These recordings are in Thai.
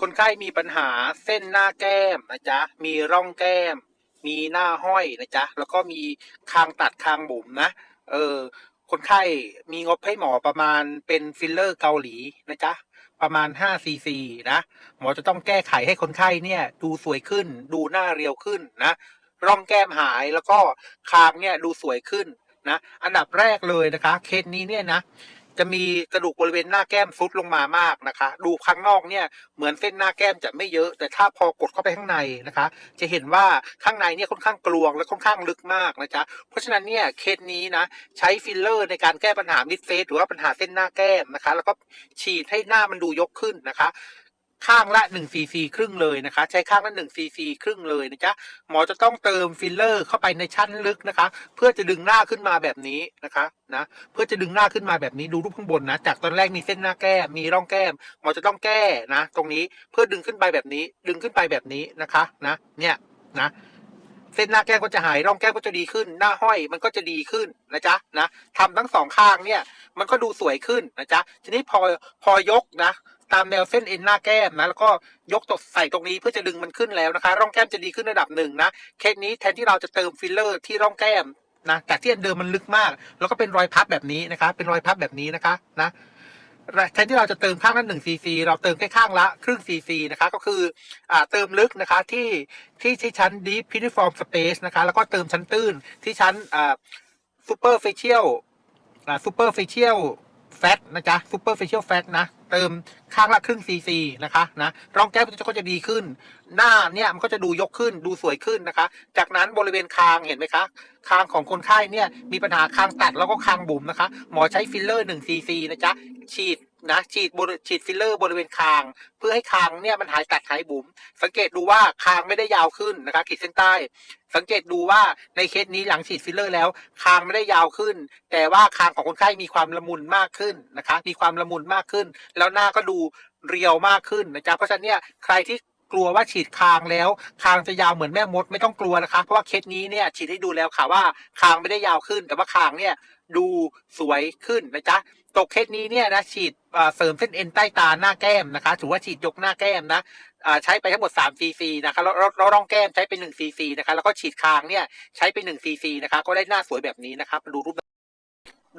คนไข้มีปัญหาเส้นหน้าแก้มนะจ๊ะ มีร่องแก้ม มีหน้าห้อยนะจ๊ะ แล้วก็มีคางตัดคางบุ๋มนะ เออ คนไข้มีงบให้หมอประมาณเป็นฟิลเลอร์เกาหลีนะจ๊ะ ประมาณ5ซีซีนะ หมอจะต้องแก้ไขให้คนไข้เนี่ย ดูสวยขึ้น ดูหน้าเรียวขึ้นนะ ร่องแก้มหายแล้วก็คางเนี่ยดูสวยขึ้นนะ อันดับแรกเลยนะคะ เคสนี้เนี่ยนะ จะมีกระดูกบริเวณหน้าแก้มซุดลงมามากนะคะ ดูข้างนอกเนี่ยเหมือนเส้นหน้าแก้มจะไม่เยอะ แต่ถ้าพอกดเข้าไปข้างในนะคะ จะเห็นว่าข้างในเนี่ยค่อนข้างกลวงและค่อนข้างลึกมากนะจ๊ะเพราะฉะนั้นเนี่ยเคสนี้นะใช้ฟิลเลอร์ในการแก้ปัญหามิดเฟสหรือว่าปัญหาเส้นหน้าแก้มนะคะ แล้วก็ฉีดให้หน้ามันดูยกขึ้นนะคะ ข้างละ1ซีซีครึ่งเลยนะคะ ใช้ข้างละ1ซีซีครึ่งเลยนะจ๊ะหมอจะต้องเติมฟิลเลอร์เข้าไปในชั้นลึกนะคะ เพื่อจะดึงหน้าขึ้นมาแบบนี้นะคะนะเพื่อจะดึงหน้าขึ้นมาแบบนี้ดูรูปข้างบนนะ จากตอนแรกมีเส้นหน้าแก้มมีร่องแก้ม หมอจะต้องแก้นะ ตรงนี้เพื่อดึงขึ้นไปแบบนี้ ดึงขึ้นไปแบบนี้นะคะนะ เนี่ยนะเส้นหน้าแก้มก็จะหายร่องแก้มก็จะดีขึ้น หน้าห้อยมันก็จะดีขึ้นนะจ๊ะนะทำทั้งสองข้างเนี่ย มันก็ดูสวยขึ้นนะจ๊ะทีนี้พอพอยกนะ ตามแนวเส้นเอ็นหน้าแก้มนะแล้วก็ยกตกใส่ตรงนี้เพื่อจะดึงมันขึ้นแล้วนะคะ ร่องแก้มจะดีขึ้นระดับหนึ่งนะเคสนี้แทนที่เราจะเติมฟิลเลอร์ที่ร่องแก้มนะจากที่เดิมมันลึกมาก แล้วก็เป็นรอยพับแบบนี้นะคะ เป็นรอยพับแบบนี้นะคะนะแทนที่เราจะเติมข้างละหนึ่งซีซีเราเติมแค่ข้างละครึ่งซีซีนะคะ ก็คืออ่าเติมลึกนะคะที่ที่ที่ชั้น deep piriform space นะคะ แล้วก็เติมชั้นตื้นที่ชั้นอ่า superficial อ่า superficial fat นะจ๊ะ superficial fat นะ เติมข้างละครึ่งซีซีนะคะนะร่องแก้มก็จะดีขึ้น หน้าเนี่ยมันก็จะดูยกขึ้นดูสวยขึ้นนะคะ จากนั้นบริเวณคางเห็นไหมคะ คางของคนไข้เนี่ยมีปัญหาคางตัดแล้วก็คางบุ๋มนะคะ หมอใช้ฟิลเลอร์1ซีซีนะจ๊ะฉีด นะฉีดบริฉีดฟิลเลอร์บริเวณคาง เพื่อให้คางเนี่ยมันหายตัดหายบุ๋มสังเกตดูว่าคางไม่ได้ยาวขึ้นนะคะขีดเส้นใต้ สังเกตดูว่าในเคสนี้หลังฉีดฟิลเลอร์แล้ว คางไม่ได้ยาวขึ้น แต่ว่าคางของคนไข้มีความละมุนมากขึ้นนะคะ มีความละมุนมากขึ้น แล้วหน้าก็ดูเรียวมากขึ้นนะจ๊ะเพราะฉะนั้นเนี่ยใครที่ กลัวว่าฉีดคางแล้ว คางจะยาวเหมือนแม่มดไม่ต้องกลัวนะคะ เพราะว่าเคสนี้เนี่ยฉีดให้ดูแล้วค่ะว่าคางไม่ได้ยาวขึ้น แต่ว่าคางเนี่ยดูสวยขึ้นนะจ๊ะตกเคสนี้เนี่ยนะฉีดอ่าเสริมเส้นเอ็นใต้ตาหน้าแก้มนะคะถือว่าฉีดยกหน้าแก้มนะอ่าใช้ไปทั้งหมด3ซีซีนะคะแล้วแล้วแล้วร่องแก้มใช้ไป1ซีซีนะคะแล้วก็ฉีดคางเนี่ยใช้ไป1ซีซีนะคะก็ได้หน้าสวยแบบนี้นะครับดูรูป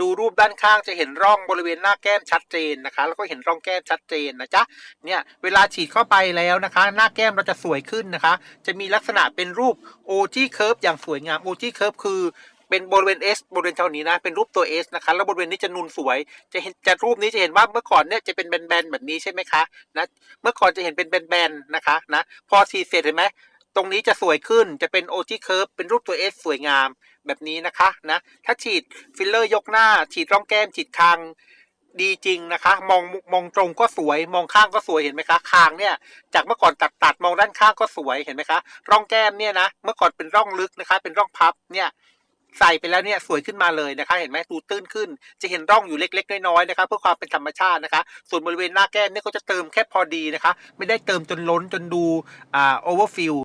ดูรูปด้านข้างจะเห็นร่องบริเวณหน้าแก้มชัดเจนนะคะ แล้วก็เห็นร่องแก้มชัดเจนนะจ๊ะเนี่ยเวลาฉีดเข้าไปแล้วนะคะ หน้าแก้มเราจะสวยขึ้นนะคะ จะมีลักษณะเป็นรูป OG curve อย่างสวยงาม OG curve คือเป็นบริเวณ S บริเวณเท่านี้นะ เป็นรูปตัว S นะคะ แล้วบริเวณนี้จะนูนสวย จะเห็นจะรูปนี้จะเห็นว่าเมื่อก่อนเนี่ยจะเป็นแบนๆแบบนี้ใช่ไหมคะนะ เมื่อก่อนจะเห็นเป็นแบนๆนะคะนะ พอฉีดเสร็จเห็นไหม ตรงนี้จะสวยขึ้นจะเป็น OG curve เป็นรูปตัว S สวยงามแบบนี้นะคะนะถ้าฉีดฟิลเลอร์ยกหน้า ฉีดร่องแก้มฉีดคางดีจริงนะคะ มองมองตรงก็สวย มองข้างก็สวยเห็นไหมคะคางเนี่ย จากเมื่อก่อนตัดตัดมองด้านข้างก็สวยเห็นไหมคะ ร่องแก้มเนี่ยนะเมื่อก่อนเป็นร่องลึกนะคะ เป็นร่องพับเนี่ยใส่ไปแล้วเนี่ยสวยขึ้นมาเลยนะคะ เห็นไหมดูตื้นขึ้น จะเห็นร่องอยู่เล็กๆน้อยๆนะคะเพื่อความเป็นธรรมชาตินะคะ ส่วนบริเวณหน้าแก้มเนี่ยก็จะเติมแค่พอดีนะคะ ไม่ได้เติมจนล้นจนดูอ่าโอเวอร์ฟิล